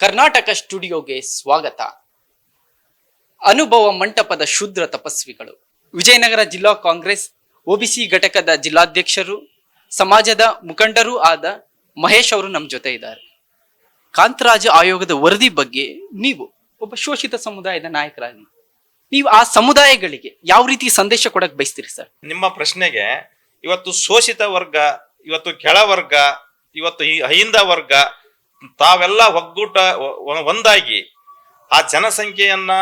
ಕರ್ನಾಟಕ ಸ್ಟುಡಿಯೋಗೆ ಸ್ವಾಗತ. ಅನುಭವ ಮಂಟಪದ ಶೂದ್ರ ತಪಸ್ವಿಗಳು. ವಿಜಯನಗರ ಜಿಲ್ಲಾ ಕಾಂಗ್ರೆಸ್ ಒಬಿಸಿ ಘಟಕದ ಜಿಲ್ಲಾಧ್ಯಕ್ಷರು, ಸಮಾಜದ ಮುಖಂಡರೂ ಆದ ಮಹೇಶ್ ಅವರು ನಮ್ಮ ಜೊತೆ ಇದ್ದಾರೆ. ಕಾಂತರಾಜ ಆಯೋಗದ ವರದಿ ಬಗ್ಗೆ ನೀವು ಒಬ್ಬ ಶೋಷಿತ ಸಮುದಾಯದ ನಾಯಕರಾಗಿ, ನೀವು ಆ ಸಮುದಾಯಗಳಿಗೆ ಯಾವ ರೀತಿ ಸಂದೇಶ ಕೊಡಕ್ ಬಯಸ್ತೀರಿ ಸರ್? ನಿಮ್ಮ ಪ್ರಶ್ನೆಗೆ ಇವತ್ತು ಶೋಷಿತ ವರ್ಗ, ಇವತ್ತು ಕೆಳ ವರ್ಗ, ಇವತ್ತು ಅಹಿಂದ ವರ್ಗ ತಾವೆಲ್ಲ ಒಗ್ಗೂಟ ಒಂದಾಗಿ ಆ ಜನಸಂಖ್ಯೆಯನ್ನ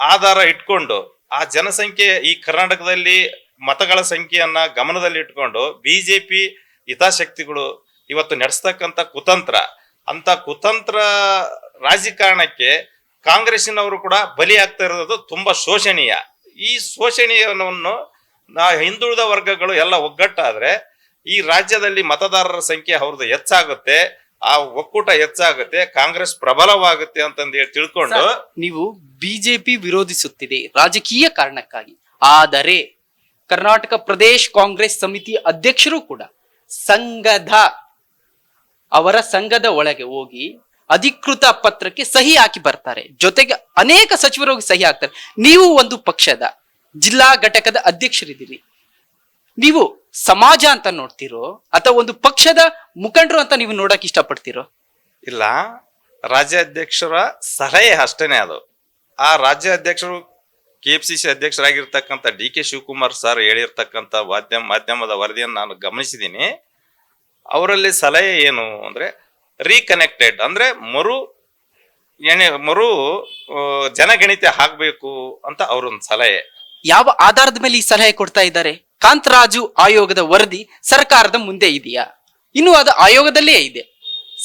ಆಧಾರ ಇಟ್ಕೊಂಡು, ಆ ಜನಸಂಖ್ಯೆ ಈ ಕರ್ನಾಟಕದಲ್ಲಿ ಮತಗಳ ಸಂಖ್ಯೆಯನ್ನ ಗಮನದಲ್ಲಿ ಇಟ್ಕೊಂಡು ಬಿಜೆಪಿ ಹಿತಾಸಕ್ತಿಗಳು ಇವತ್ತು ನಡೆಸ್ತಕ್ಕಂಥ ಕುತಂತ್ರ ಅಂತ ಕುತಂತ್ರ ರಾಜಕಾರಣಕ್ಕೆ ಕಾಂಗ್ರೆಸ್ಸಿನವರು ಕೂಡ ಬಲಿ ಆಗ್ತಾ ಇರೋದು ತುಂಬಾ ಶೋಷಣೀಯ. ಈ ಶೋಷಣೀಯವನ್ನು ನಾ, ಹಿಂದುಳಿದ ವರ್ಗಗಳು ಎಲ್ಲ ಒಗ್ಗಟ್ಟಾದ್ರೆ ಈ ರಾಜ್ಯದಲ್ಲಿ ಮತದಾರರ ಸಂಖ್ಯೆ ಅವ್ರದ್ದು ಹೆಚ್ಚಾಗುತ್ತೆ. ಆ ಒಕ್ಕೂಟ ಹೆಚ್ಚಾಗುತ್ತೆ, ಕಾಂಗ್ರೆಸ್ ಪ್ರಬಲವಾಗುತ್ತೆ ಅಂತಂದು ಹೇಳಿ ತಿಳ್ಕೊಂಡು ನೀವು ಬಿಜೆಪಿ ವಿರೋಧಿಸುತ್ತಿದೆ ರಾಜಕೀಯ ಕಾರಣಕ್ಕಾಗಿ. ಆದರೆ ಕರ್ನಾಟಕ ಪ್ರದೇಶ್ ಕಾಂಗ್ರೆಸ್ ಸಮಿತಿ ಅಧ್ಯಕ್ಷರು ಕೂಡ ಸಂಘದ, ಅವರ ಸಂಘದ ಒಳಗೆ ಹೋಗಿ ಅಧಿಕೃತ ಪತ್ರಕ್ಕೆ ಸಹಿ ಹಾಕಿ ಬರ್ತಾರೆ. ಜೊತೆಗೆ ಅನೇಕ ಸಚಿವರು ಸಹಿ ಹಾಕ್ತಾರೆ. ನೀವು ಒಂದು ಪಕ್ಷದ ಜಿಲ್ಲಾ ಘಟಕದ ಅಧ್ಯಕ್ಷರಿದ್ದೀರಿ. ನೀವು ಸಮಾಜ ಅಂತ ನೋಡ್ತಿರೋ ಅಥವಾ ಒಂದು ಪಕ್ಷದ ಮುಖಂಡರು ಅಂತ ನೀವು ನೋಡಕ್ ಇಷ್ಟಪಡ್ತಿರೋ? ಇಲ್ಲ ರಾಜ್ಯಾಧ್ಯಕ್ಷರ ಸಲಹೆ ಅಷ್ಟೇನೆ ಅದು. ಆ ರಾಜ್ಯಾಧ್ಯಕ್ಷರು ಕೆ ಎಫ್ ಸಿ ಸಿ ಅಧ್ಯಕ್ಷರಾಗಿರ್ತಕ್ಕಂಥ ಡಿ ಕೆ ಶಿವಕುಮಾರ್ ಸರ್ ಹೇಳಿರ್ತಕ್ಕಂಥ ಮಾಧ್ಯಮ ಮಾಧ್ಯಮದ ವರದಿಯನ್ನು ನಾನು ಗಮನಿಸಿದ್ದೀನಿ. ಅವರಲ್ಲಿ ಸಲಹೆ ಏನು ಅಂದರೆ ರೀಕನೆಕ್ಟೆಡ್ ಅಂದರೆ ಮರು ಎಣೆ ಮರು ಜನಗಣಿತ ಆಗಬೇಕು ಅಂತ ಅವರೊಂದು ಸಲಹೆ. ಯಾವ ಆಧಾರದ ಮೇಲೆ ಈ ಸಲಹೆ ಕೊಡ್ತಾ ಇದ್ದಾರೆ? ಕಾಂತರಾಜು ಆಯೋಗದ ವರದಿ ಸರ್ಕಾರದ ಮುಂದೆ ಇದೆಯಾ? ಇನ್ನು ಅದು ಆಯೋಗದಲ್ಲೇ ಇದೆ.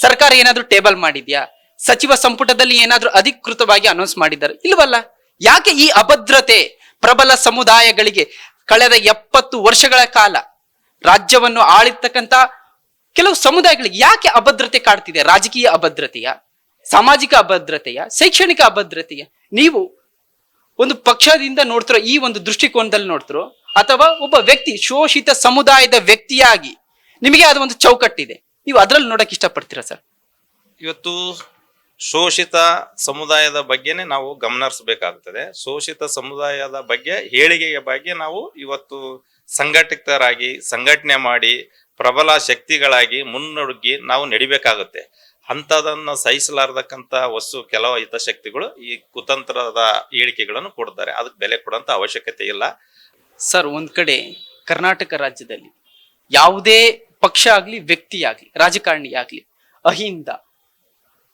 ಸರ್ಕಾರ ಏನಾದ್ರೂ ಟೇಬಲ್ ಮಾಡಿದ್ಯಾ? ಸಚಿವ ಸಂಪುಟದಲ್ಲಿ ಏನಾದ್ರೂ ಅಧಿಕೃತವಾಗಿ ಅನೌನ್ಸ್ ಮಾಡಿದ್ದಾರೆ? ಇಲ್ವಲ್ಲ? ಯಾಕೆ ಈ ಅಭದ್ರತೆ ಪ್ರಬಲ ಸಮುದಾಯಗಳಿಗೆ ಕಳೆದ ಎಪ್ಪತ್ತು ವರ್ಷಗಳ ಕಾಲ ರಾಜ್ಯವನ್ನು ಆಳಿರ್ತಕ್ಕಂತ ಕೆಲವು ಸಮುದಾಯಗಳಿಗೆ ಯಾಕೆ ಅಭದ್ರತೆ ಕಾಡ್ತಿದೆ? ರಾಜಕೀಯ ಅಭದ್ರತೆಯ? ಸಾಮಾಜಿಕ ಅಭದ್ರತೆಯ? ಶೈಕ್ಷಣಿಕ ಅಭದ್ರತೆಯ? ನೀವು ಒಂದು ಪಕ್ಷದಿಂದ ನೋಡ್ತಿರೋ ಈ ಒಂದು ದೃಷ್ಟಿಕೋನದಲ್ಲಿ ನೋಡ್ತಿರೋ ಅಥವಾ ಒಬ್ಬ ವ್ಯಕ್ತಿ ಶೋಷಿತ ಸಮುದಾಯದ ವ್ಯಕ್ತಿಯಾಗಿ ನಿಮಗೆ ಅದು ಒಂದು ಚೌಕಟ್ಟಿದೆ. ನೀವು ಅದರಲ್ಲಿ ನೋಡಕ್ ಇಷ್ಟಪಡ್ತೀರಾ ಸರ್? ಇವತ್ತು ಶೋಷಿತ ಸಮುದಾಯದ ಬಗ್ಗೆನೇ ನಾವು ಗಮನಿಸಬೇಕಾಗ್ತದೆ ಶೋಷಿತ ಸಮುದಾಯದ ಬಗ್ಗೆ ಹೇಳಿಕೆಯ ಬಗ್ಗೆ ನಾವು ಇವತ್ತು ಸಂಘಟಿತರಾಗಿ, ಸಂಘಟನೆ ಮಾಡಿ, ಪ್ರಬಲ ಶಕ್ತಿಗಳಾಗಿ ಮುನ್ನುಗ್ಗಿ ನಾವು ನಡಿಬೇಕಾಗುತ್ತೆ. ಅಂಥದನ್ನು ಸಹಿಸಲಾರ್ದಕ್ಕಂಥ ವಸ್ತು ಕೆಲವು ಹಿತಶಕ್ತಿಗಳು ಈ ಕುತಂತ್ರದ ಹೇಳಿಕೆಗಳನ್ನು ಕೊಡ್ತಾರೆ. ಅದಕ್ಕೆ ಬೆಲೆ ಕೊಡೋಂಥ ಅವಶ್ಯಕತೆ ಇಲ್ಲ. ಸರ್, ಒಂದ್ ಕಡೆ ಕರ್ನಾಟಕ ರಾಜ್ಯದಲ್ಲಿ ಯಾವುದೇ ಪಕ್ಷ ಆಗ್ಲಿ, ವ್ಯಕ್ತಿ ಆಗ್ಲಿ, ರಾಜಕಾರಣಿ ಆಗ್ಲಿ, ಅಹಿಂದ,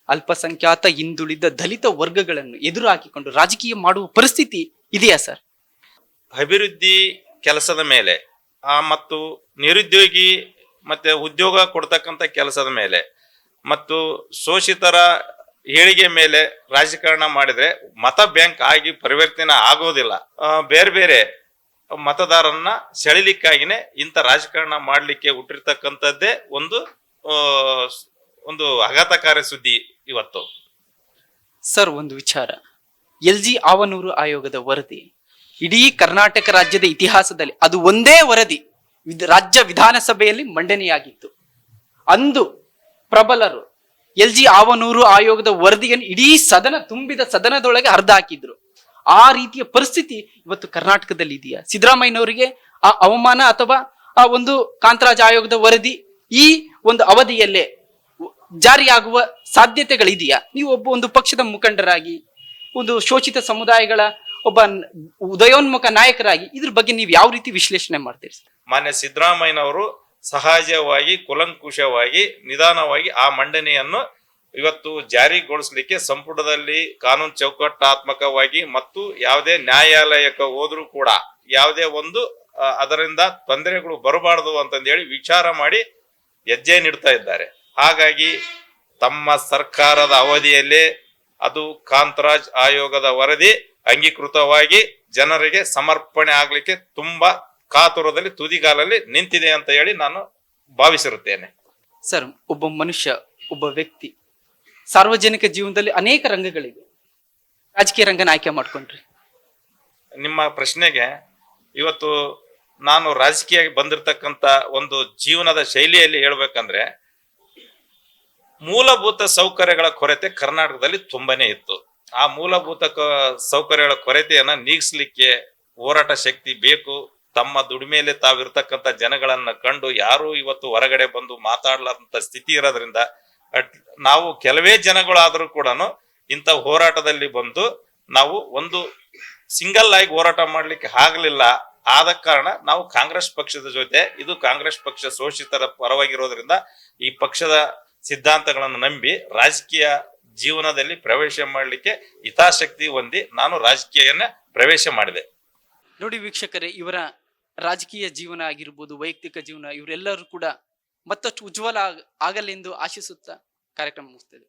ಅಲ್ಪಸಂಖ್ಯಾತ, ಹಿಂದುಳಿದ, ದಲಿತ ವರ್ಗಗಳನ್ನು ಎದುರು ಹಾಕಿಕೊಂಡು ರಾಜಕೀಯ ಮಾಡುವ ಪರಿಸ್ಥಿತಿ ಇದೆಯಾ ಸರ್? ಅಭಿವೃದ್ಧಿ ಕೆಲಸದ ಮೇಲೆ, ಆ ಮತ್ತು ನಿರುದ್ಯೋಗಿ ಮತ್ತೆ ಉದ್ಯೋಗ ಕೊಡ್ತಕ್ಕಂಥ ಕೆಲಸದ ಮೇಲೆ ಮತ್ತು ಶೋಷಿತರ ಏಳಿಗೆ ಮೇಲೆ ರಾಜಕಾರಣ ಮಾಡಿದ್ರೆ ಮತ ಬ್ಯಾಂಕ್ ಆಗಿ ಪರಿವರ್ತನೆ ಆಗೋದಿಲ್ಲ. ಬೇರೆ ಬೇರೆ ಮತದಾರನ್ನ ಸೆಳಿಲಿಕ್ಕಾಗಿನೇ ಇಂಥ ರಾಜಕಾರಣ ಮಾಡ್ಲಿಕ್ಕೆ ಹುಟ್ಟಿರ್ತಕ್ಕಂಥದ್ದೇ ಒಂದು ಒಂದು ಆಘಾತಕಾರಿ ಸುದ್ದಿ ಇವತ್ತು. ಸರ್, ಒಂದು ವಿಚಾರ. ಎಲ್ ಜಿ ಆವನೂರು ಆಯೋಗದ ವರದಿ. ಇಡೀ ಕರ್ನಾಟಕ ರಾಜ್ಯದ ಇತಿಹಾಸದಲ್ಲಿ ಅದು ಒಂದೇ ವರದಿ. ರಾಜ್ಯ ವಿಧಾನಸಭೆಯಲ್ಲಿ ಮಂಡನೆಯಾಗಿತ್ತು. ಅಂದು ಪ್ರಬಲರು ಎಲ್ ಜಿ ಆವನೂರು ಆಯೋಗದ ವರದಿಯನ್ನು ಇಡೀ ಸದನ ತುಂಬಿದ ಸದನದೊಳಗೆ ಅರ್ಧ ಹಾಕಿದ್ರು ಆ ರೀತಿಯ ಪರಿಸ್ಥಿತಿ ಇವತ್ತು ಕರ್ನಾಟಕದಲ್ಲಿ ಇದೆಯಾ ಸಿದ್ದರಾಮಯ್ಯನವರಿಗೆ ಆ ಅವಮಾನ ಅಥವಾ ಆ ಒಂದು ಕಾಂತರಾಜ ಆಯೋಗದ ವರದಿ ಈ ಒಂದು ಅವಧಿಯಲ್ಲೇ ಜಾರಿಯಾಗುವ ಸಾಧ್ಯತೆಗಳಿದೆಯಾ ನೀವು ಒಬ್ಬ ಒಂದು ಪಕ್ಷದ ಮುಖಂಡರಾಗಿ, ಒಂದು ಶೋಷಿತ ಸಮುದಾಯಗಳ ಒಬ್ಬ ಉದಯೋನ್ಮುಖ ನಾಯಕರಾಗಿ, ಇದ್ರ ಬಗ್ಗೆ ನೀವು ಯಾವ ರೀತಿ ವಿಶ್ಲೇಷಣೆ ಮಾಡ್ತೀರಿ? ಮಾನ್ಯ ಸಿದ್ದರಾಮಯ್ಯನವರು ಸಹಜವಾಗಿ, ಕುಲಂಕುಷವಾಗಿ, ನಿಧಾನವಾಗಿ ಆ ಮಂಡನೆಯನ್ನು ಇವತ್ತು ಜಾರಿಗೊಳಿಸಲಿಕ್ಕೆ ಸಂಪುಟದಲ್ಲಿ ಕಾನೂನು ಚೌಕಟ್ಟಾತ್ಮಕವಾಗಿ ಮತ್ತು ಯಾವುದೇ ನ್ಯಾಯಾಲಯಕ್ಕೆ ಹೋದ್ರೂ ಕೂಡ ಯಾವುದೇ ಒಂದು ಅದರಿಂದ ತೊಂದರೆಗಳು ಬರಬಾರದು ಅಂತಂದೇಳಿ ವಿಚಾರ ಮಾಡಿ ಹೆಜ್ಜೆ ನೀಡ್ತಾ ಇದ್ದಾರೆ. ಹಾಗಾಗಿ ತಮ್ಮ ಸರ್ಕಾರದ ಅವಧಿಯಲ್ಲಿ ಅದು ಕಾಂತರಾಜ್ ಆಯೋಗದ ವರದಿ ಅಂಗೀಕೃತವಾಗಿ ಜನರಿಗೆ ಸಮರ್ಪಣೆ ಆಗಲಿಕ್ಕೆ ತುಂಬಾ ಕಾತುರದಲ್ಲಿ ತುದಿಗಾಲಲ್ಲಿ ನಿಂತಿದೆ ಅಂತ ಹೇಳಿ ನಾನು ಭಾವಿಸಿರುತ್ತೇನೆ. ಸರ್, ಒಬ್ಬ ಮನುಷ್ಯ, ಒಬ್ಬ ವ್ಯಕ್ತಿ ಸಾರ್ವಜನಿಕ ಜೀವನದಲ್ಲಿ ಅನೇಕ ರಂಗಗಳಿವೆ. ರಾಜಕೀಯ ರಂಗನ ಆಯ್ಕೆ ಮಾಡ್ಕೊಂಡ್ರಿ. ನಿಮ್ಮ ಪ್ರಶ್ನೆಗೆ ಇವತ್ತು ನಾನು ರಾಜಕೀಯ ಬಂದಿರತಕ್ಕಂತ ಒಂದು ಜೀವನದ ಶೈಲಿಯಲ್ಲಿ ಹೇಳ್ಬೇಕಂದ್ರೆ ಮೂಲಭೂತ ಸೌಕರ್ಯಗಳ ಕೊರತೆ ಕರ್ನಾಟಕದಲ್ಲಿ ತುಂಬಾನೇ ಇತ್ತು. ಆ ಮೂಲಭೂತ ಸೌಕರ್ಯಗಳ ಕೊರತೆಯನ್ನ ನೀಗಿಸ್ಲಿಕ್ಕೆ ಹೋರಾಟ ಶಕ್ತಿ ಬೇಕು. ತಮ್ಮ ದುಡಿಮೆಯಲ್ಲಿ ತಾವಿರ್ತಕ್ಕಂಥ ಜನಗಳನ್ನ ಕಂಡು ಯಾರು ಇವತ್ತು ಹೊರಗಡೆ ಬಂದು ಮಾತಾಡ್ಲಾರಂತ ಸ್ಥಿತಿ ಇರೋದ್ರಿಂದ ನಾವು ಕೆಲವೇ ಜನಗಳಾದರೂ ಕೂಡ ಇಂಥ ಹೋರಾಟದಲ್ಲಿ ಬಂದು ನಾವು ಒಂದು ಸಿಂಗಲ್ ಆಗಿ ಹೋರಾಟ ಮಾಡ್ಲಿಕ್ಕೆ ಆಗಲಿಲ್ಲ ಆದ ಕಾರಣ ನಾವು ಕಾಂಗ್ರೆಸ್ ಪಕ್ಷದ ಜೊತೆ, ಇದು ಕಾಂಗ್ರೆಸ್ ಪಕ್ಷ ಶೋಷಿತರ ಪರವಾಗಿರೋದ್ರಿಂದ ಈ ಪಕ್ಷದ ಸಿದ್ಧಾಂತಗಳನ್ನು ನಂಬಿ ರಾಜಕೀಯ ಜೀವನದಲ್ಲಿ ಪ್ರವೇಶ ಮಾಡಲಿಕ್ಕೆ ಹಿತಾಸಕ್ತಿ ಹೊಂದಿ ನಾನು ರಾಜಕೀಯನ್ನ ಪ್ರವೇಶ ಮಾಡಿದೆ. ನೋಡಿ ವೀಕ್ಷಕರೇ, ಇವರ ರಾಜಕೀಯ ಜೀವನ ಆಗಿರ್ಬೋದು, ವೈಯಕ್ತಿಕ ಜೀವನ, ಇವರೆಲ್ಲರೂ ಕೂಡ ಮತ್ತಷ್ಟು ಉಜ್ವಲ ಆಗ- ಆಗಲೆಂದು ಆಶಿಸುತ್ತಾ ಕಾರ್ಯಕ್ರಮ ಮುಗಿಸ್ತೇವೆ.